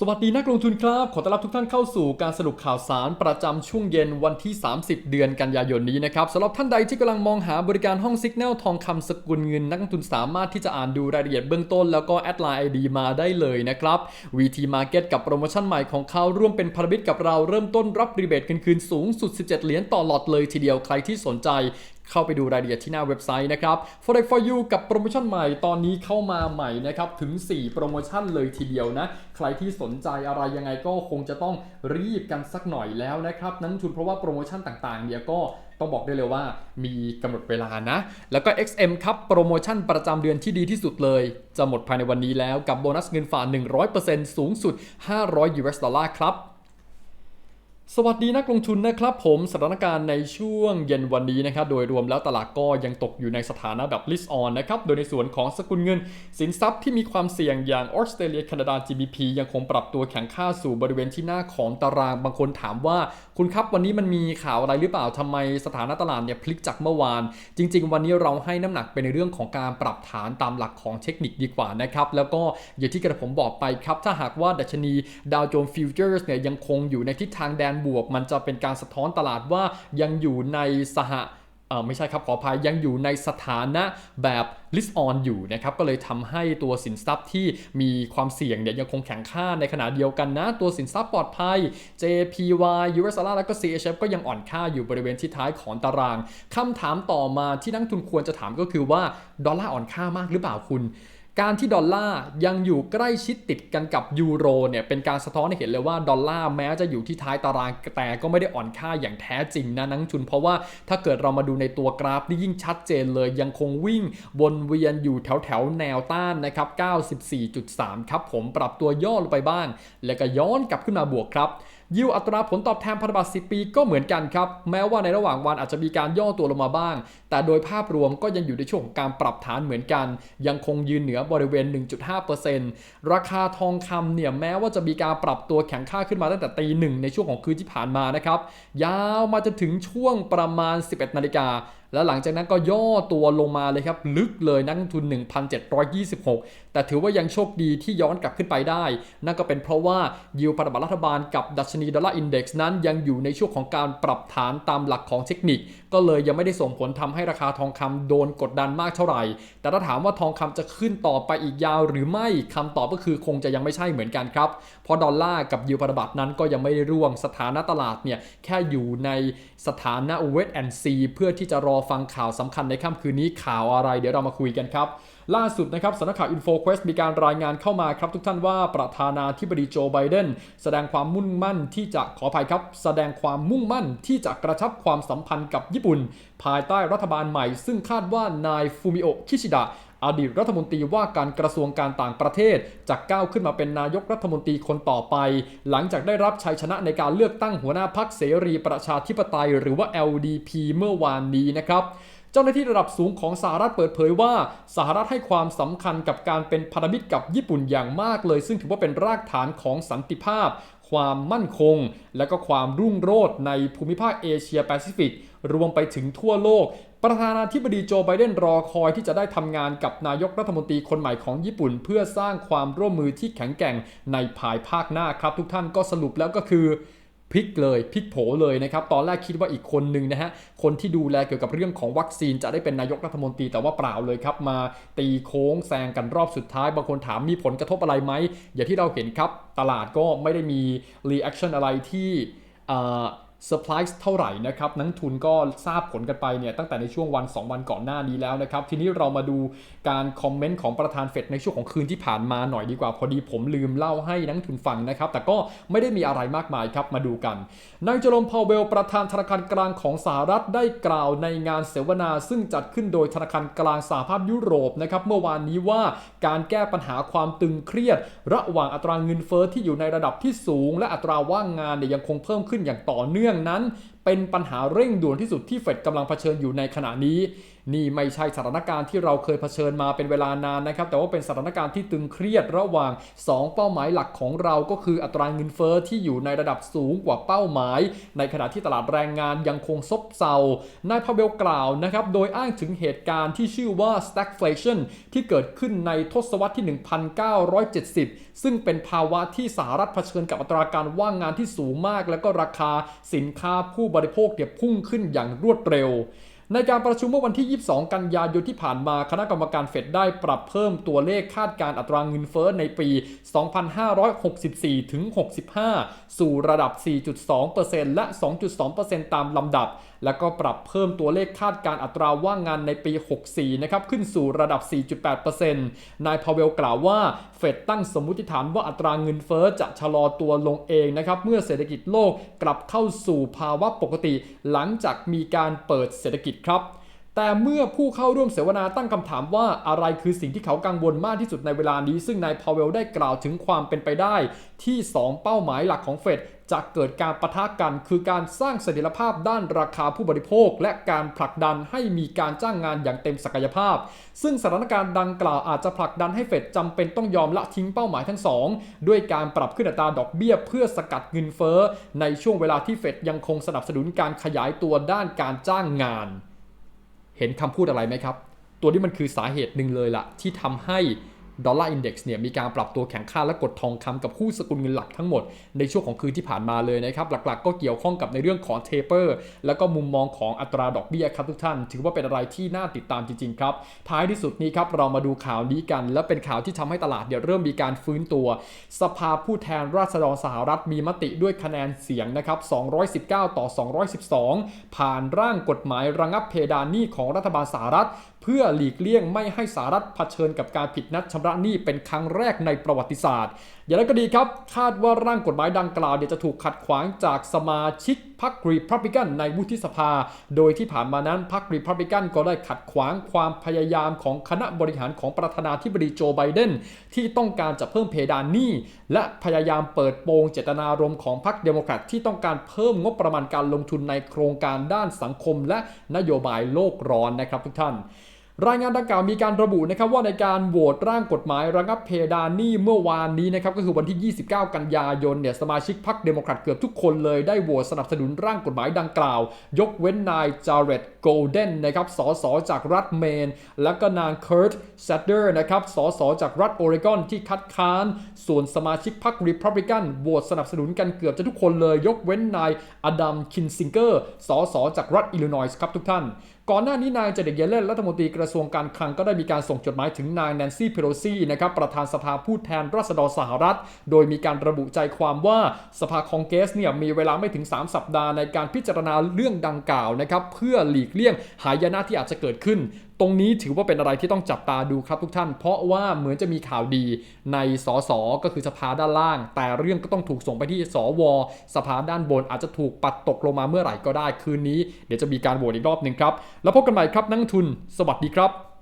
สวัสดีนักลงทุนครับ ขอต้อนรับทุกท่านเข้าสู่การสรุปข่าวสารประจำช่วงเย็นวันที่ 30 เดือนกันยายนนี้นะครับสำหรับท่านใดที่กำลังมองหาบริการห้องสิกแนลทองคำสกุลเงิน นักลงทุนสามารถที่จะอ่านดูรายละเอียดเบื้องต้นแล้วก็แอดไลน์ไอดีมาได้เลยนะครับ VT Market กับโปรโมชั่นใหม่ของเขาร่วมเป็นพันธมิตรกับเราเริ่มต้นรับรีเบทคืนสูงสุด 17 เหรียญต่อหลอดเลยทีเดียวใครที่สนใจ เข้าไปดูรายละเอียดที่หน้าเว็บไซต์นะครับ Forex for you กับโปรโมชั่นใหม่ตอนนี้เข้ามาใหม่นะครับ ถึง 4 โปรโมชั่นเลยทีเดียวนะ ใครที่สนใจอะไรยังไงก็คงจะต้องรีบกันสักหน่อยแล้วนะครับ นั้นทุนเพราะว่าโปรโมชั่นต่างๆเนี่ยก็ต้องบอกได้เลยว่ามีกำหนดเวลานะ แล้วก็ XM ครับโปรโมชั่นประจำเดือนที่ดีที่สุดเลย จะหมดภายในวันนี้แล้วกับโบนัสเงินฝาก100%สูงสุด 500 US ดอลลาร์ครับ สวัสดีนักลงทุนนะครับผมสถานการณ์ในช่วงเย็นวันนี้นะครับโดยรวมแล้วตลาดก็ยังตกอยู่ในสถานะแบบ list on นะครับโดยในส่วนของสกุลเงิน สินทรัพย์ที่มีความเสี่ยงอย่างออสเตรเลียแคนาดา GBP ยังคงปรับตัวแข็งค่าสู่บริเวณที่หน้าของตารางบางคนถามว่า คุณครับวันนี้มันมีข่าวอะไรหรือเปล่าทำไมสถานะตลาดเนี่ยพลิกจากเมื่อวาน จริง ๆ วันนี้เราให้น้ำหนักไปในเรื่องของการปรับฐานตามหลักของเทคนิคดีกว่านะครับแล้วก็อย่างที่กระผมบอกไปครับถ้าหากว่าดัชนีดาวโจนส์ฟิวเจอร์สเนี่ยยังคงอยู่ในทิศทางแดนบวก มันจะเป็นการสะท้อนตลาดว่ายังอยู่ในสหเออไม่ใช่ครับขออภัยยังอยู่ในสถานะแบบ list on อยู่นะครับก็เลยทำให้ตัวสินทรัพย์ที่มีความเสี่ยงเนี่ยยังคงแข็งค่าในขณะเดียวกันนะ ตัวสินทรัพย์ปลอดภัย JPY US dollar แล้วก็ CHF ก็ยังอ่อนค่าอยู่บริเวณที่ท้ายของตารางคำถามต่อมาที่นักทุนควรจะถามก็คือว่าดอลลาร์อ่อนค่ามากหรือเปล่าคุณ การที่ดอลลาร์ยังอยู่ใกล้ชิดติดกันกับยูโรเนี่ยเป็นการสะท้อนให้เห็นเลยว่าดอลลาร์แม้จะอยู่ที่ท้ายตารางแต่ก็ไม่ได้อ่อนค่าอย่างแท้จริงนะนักลงทุน เพราะว่าถ้าเกิดเรามาดูในตัวกราฟนี่ยิ่งชัดเจนเลยยังคงวิ่งวนเวียนอยู่แถวแถวแนวต้านนะครับ 94.3 ครับผมปรับตัวย่อลงไปบ้าง แล้วก็ย้อนกลับขึ้นมาบวกครับ ยิวอัตราผลตอบแทนพันธบัตร10 ปีก็เหมือนกันครับ แม้ว่าในระหว่างวันอาจจะมีการย่อตัวลงมาบ้าง แต่โดยภาพรวมก็ยังอยู่ในช่วงของการปรับฐานเหมือนกัน ยังคงยืนเหนือบริเวณ 1.5%ราคาทองคำเนี่ยแม้ว่าจะมีการปรับตัวแข็งค่าขึ้นมาตั้งแต่ตีหนึ่งในช่วงของคืนที่ผ่านมานะครับยาวมาจนถึงช่วงประมาณ 11นาฬิกาแล้วหลังจากนั้นก็ย่อตัวลงมาเลยครับ ลึกเลยนักลงทุน 1,726 แต่ถือว่ายังโชคดีที่ย้อนกลับขึ้นไปได้ นั่นก็เป็นเพราะว่ายิวพันธบัตรรัฐบาลกับดัชนีดอลลาร์อินเด็กซ์นั้นยังอยู่ในช่วงของการปรับฐานตามหลักของเทคนิค ก็เลยยังไม่ได้ส่งผลทำให้ราคาทองคำโดนกดดันมากเท่าไหร่ แต่ถ้าถามว่าทองคำจะขึ้นต่อไปอีกยาวหรือไม่คำตอบก็คือคงจะยังไม่ใช่เหมือนกันครับ เพราะดอลลาร์กับยิวพันธบัตรนั้นก็ยังไม่ได้ร่วงสถานะตลาดเนี่ยแค่อยู่ในสถานะเวทแอนซีเพื่อที่จะรอฟังข่าวสำคัญในค่ำคืนนี้ข่าวอะไร เดี๋ยวเรามาคุยกันครับ ล่าสุดนะครับสำนักข่าวอินโฟเควสมีการรายงานเข้ามาครับทุกท่านว่าประธานาธิบดีโจไบเดนแสดงความมุ่งมั่นที่จะขออภัยครับ แสดงความมุ่งมั่นที่จะกระชับความสัมพันธ์กับญี่ปุ่น ภายใต้รัฐบาลใหม่ ซึ่งคาดว่านายฟูมิโอ คิชิดะ อดีตรัฐมนตรีว่าการกระทรวงการต่างประเทศจะก้าวขึ้นมาเป็นนายกรัฐมนตรีคนต่อไป หลังจากได้รับชัยชนะในการเลือกตั้งหัวหน้าพรรคเสรีประชาธิปไตย หรือว่า LDP เมื่อวานนี้นะครับเจ้าหน้าที่ระดับสูงของสหรัฐเปิดเผยว่า สหรัฐให้ความสำคัญกับการเป็นพันธมิตรกับญี่ปุ่นอย่างมากเลย ซึ่งถือว่าเป็นรากฐานของสันติภาพ ความมั่นคง และก็ความรุ่งโรจน์ในภูมิภาคเอเชียแปซิฟิกรวมไปถึงทั่วโลก ประธานาธิบดีโจไบเดนรอคอยที่จะได้ทำงานกับนายกรัฐมนตรีคนใหม่ของญี่ปุ่น เพื่อสร้างความร่วมมือที่แข็งแกร่งในภายภาคหน้าครับทุกท่านก็สรุปแล้วก็คือ พลิกเลยพลิกโผเลยนะครับตอนแรกคิดว่าอีกคนหนึ่งนะฮะคนที่ดูแลเกี่ยวกับเรื่องของวัคซีนจะได้เป็นนายกรัฐมนตรีแต่ว่าเปล่าเลยครับ มาตีโค้งแซงกันรอบสุดท้าย บางคนถามมีผลกระทบอะไรไหม อย่างที่เราเห็นครับ ตลาดก็ไม่ได้มีรีแอคชั่นอะไรที่ เซอร์ไพรส์เท่าไหร่นะครับนักทุนก็ทราบผลกันไปเนี่ยตั้งแต่ในช่วงวัน 2 วันก่อนหน้านี้แล้วนะครับ ทีนี้เรามาดูการคอมเมนต์ของประธานเฟดในช่วงของคืนที่ผ่านมาหน่อยดีกว่าพอดีผมลืมเล่าให้นักทุนฟังนะครับ แต่ก็ไม่ได้มีอะไรมากมายครับมาดูกันนายเจอรมพาวเวลประธานธนาคารกลางของสหรัฐได้กล่าวในงานเสวนา ซึ่งจัดขึ้นโดยธนาคารกลางสหภาพยุโรปนะครับเมื่อวานนี้ว่าการแก้ปัญหาความตึงเครียด ระหว่างอัตราเงินเฟ้อที่อยู่ในระดับที่สูง และอัตราว่างงานเนี่ยยังคงเพิ่มขึ้นอย่างต่อเนื่องรื่องนั้น เป็นปัญหาเร่งด่วนที่สุดที่เฟดกำลังเผชิญอยู่ในขณะนี้ นี่ไม่ใช่สถานการณ์ที่เราเคยเผชิญมาเป็นเวลานานนะครับ แต่ว่าเป็นสถานการณ์ที่ตึงเครียดระหว่าง 2 เป้าหมายหลักของเราก็คืออัตราเงินเฟอ้อที่อยู่ในระดับสูงกว่าเป้าหมาย ในขณะที่ตลาดแรงงานยังคงซบเซานายพาเวลกล่าวนะครับโดยอ้างถึงเหตุการณ์ที่ชื่อว่า stagflation ที่เกิดขึ้นในทศวรรษที่ 1970 ซึ่งเป็นภาวะที่สหรัฐเผชิญกับอัตราการว่างงานที่สูงมาก แล้วก็ราคาสินค้าผู้บริโภคเนี่ยพุ่งขึ้นอย่างรวดเร็ว ในการประชุมเมื่อวันที่ 22 กันยายนที่ผ่านมาคณะกรรมการเฟดได้ปรับเพิ่มตัวเลขคาดการอัตรางเงินเฟ้อในปี 2564 ถึง 65 สู่ระดับ 4.2%และ 2.2%ตามลำดับ แล้วก็ปรับเพิ่มตัวเลขคาดการอัตราว่างงานในปี 64 นะครับขึ้นสู่ระดับ 4.8%นายพาเวลกล่าวว่าเฟดตั้งสมมติฐานว่าอัตราเงินเฟ้อจะชะลอตัวลงเองนะครับเมื่อเศรษฐกิจโลกกลับเข้าสู่ภาวะปกติ หลังจากมีการเปิดเศรษฐกิจครับ แต่เมื่อผู้เข้าร่วมเสวนาตั้งคำถามว่าอะไรคือสิ่งที่เขากังวลมากที่สุดในเวลานี้ ซึ่งนายพาวเวลได้กล่าวถึงความเป็นไปได้ที่ 2 เป้าหมายหลักของเฟด จะเกิดการประทะกันคือการสร้างเสถียรภาพด้านราคาผู้บริโภค และการผลักดันให้มีการจ้างงานอย่างเต็มศักยภาพ ซึ่งสถานการณ์ดังกล่าวอาจจะผลักดันให้เฟดจำเป็นต้องยอมละทิ้งเป้าหมายทั้งสองด้วยการปรับขึ้นอัตราดอกเบี้ยเพื่อสกัดเงินเฟ้อในช่วงเวลาที่เฟดยังคงสนับสนุนการขยายตัวด้านการจ้างงาน เห็นคำพูดอะไรไหมครับ ตัวนี้มันคือสาเหตุหนึ่งเลยล่ะที่ทำให้ ดอลลาร์อินเด็กซ์เนี่ยมีการปรับตัวแข็งค่าและกดทองคำกับคู่สกุลเงินหลักทั้งหมดในช่วงของคืนที่ผ่านมาเลยนะครับหลักๆ ก็เกี่ยวข้องกับในเรื่องของเทเปอร์แล้วก็มุมมองของอัตราดอกเบี้ยครับทุกท่าน ถือว่าเป็นอะไรที่น่าติดตามจริงๆครับท้ายที่สุดนี้ครับเรามาดูข่าวนี้กัน และเป็นข่าวที่ทำให้ตลาดเดี๋ยวเริ่มมีการฟื้นตัว สภาผู้แทนราษฎรสหรัฐมีมติด้วยคะแนนเสียงนะครับ219 ต่อ 212 ผ่านร่างกฎหมายระงับเพดานหนี้ของรัฐบาลสหรัฐ พื่อหลีกเลี่ยงไม่ให้สหรัฐเผชิญกับการผิดนัดชำระหนี้เป็นครั้งแรกในประวัติศาสตร์ อย่างไรก็ดีครับ คาดว่าร่างกฎหมายดังกล่าวเดี๋ยวจะถูกขัดขวางจากสมาชิกพรรครีพับลิกันในวุฒิสภา โดยที่ผ่านมานั้นพรรครีพับลิกันก็ได้ขัดขวางความพยายามของคณะบริหารของประธานาธิบดีโจไบเดนที่ต้องการจะเพิ่มเพดานหนี้ และพยายามเปิดโปงเจตนารมณ์ของพรรคเดโมแครตที่ต้องการเพิ่มงบประมาณการลงทุนในโครงการด้านสังคม และนโยบายโลกร้อนนะครับทุกท่าน รายงานดังกล่าวมีการระบุนะครับว่าในการโหวตร่างกฎหมายระงับเพดานหนี้เมื่อวานนี้นะครับก็คือวันที่ 29 กันยายนเนี่ยสมาชิกพรรคเดโมแครตเกือบทุกคนเลยได้โหวตสนับสนุนร่างกฎหมายดังกล่าว ยกเว้นนายจาร์เรตโกลเด้นนะครับสสจากรัฐเมน และก็นางเคิร์ตแซดเดอร์นะครับสสจากรัฐโอเรกอนที่คัดค้าน ส่วนสมาชิกพรรครีพับลิกันโหวตสนับสนุนกันเกือบจะทุกคนเลย ยกเว้นนายอดัมคินซิงเกอร์สสจากรัฐอิลลินอยส์ครับทุกท่าน ก่อนหน้านี้นายเจเด็กเยเลนรัฐมนตรีกระทรวงการคลังก็ได้มีการส่งจดหมายถึงนางแนนซี่เพโลซีนะครับประธานสภาผู้แทนราษฎรสหรัฐ โดยมีการระบุใจความว่าสภาคองเกรสเนี่ยมีเวลาไม่ถึง 3 สัปดาห์ในการพิจารณาเรื่องดังกล่าวนะครับเพื่อหลีกเลี่ยงหายนะที่อาจจะเกิดขึ้น ตรงนี้ถือว่าเป็นอะไรที่ต้องจับตาดูครับทุกท่าน เพราะว่าเหมือนจะมีข่าวดีในสสก็คือสภาด้านล่าง แต่เรื่องก็ต้องถูกส่งไปที่สว สภาด้านบนอาจจะถูกปัดตกลงมาเมื่อไหร่ก็ได้คืนนี้ เดี๋ยวจะมีการโหวตอีกรอบหนึ่งครับ แล้วพบกันใหม่ครับนักทุน สวัสดีครับ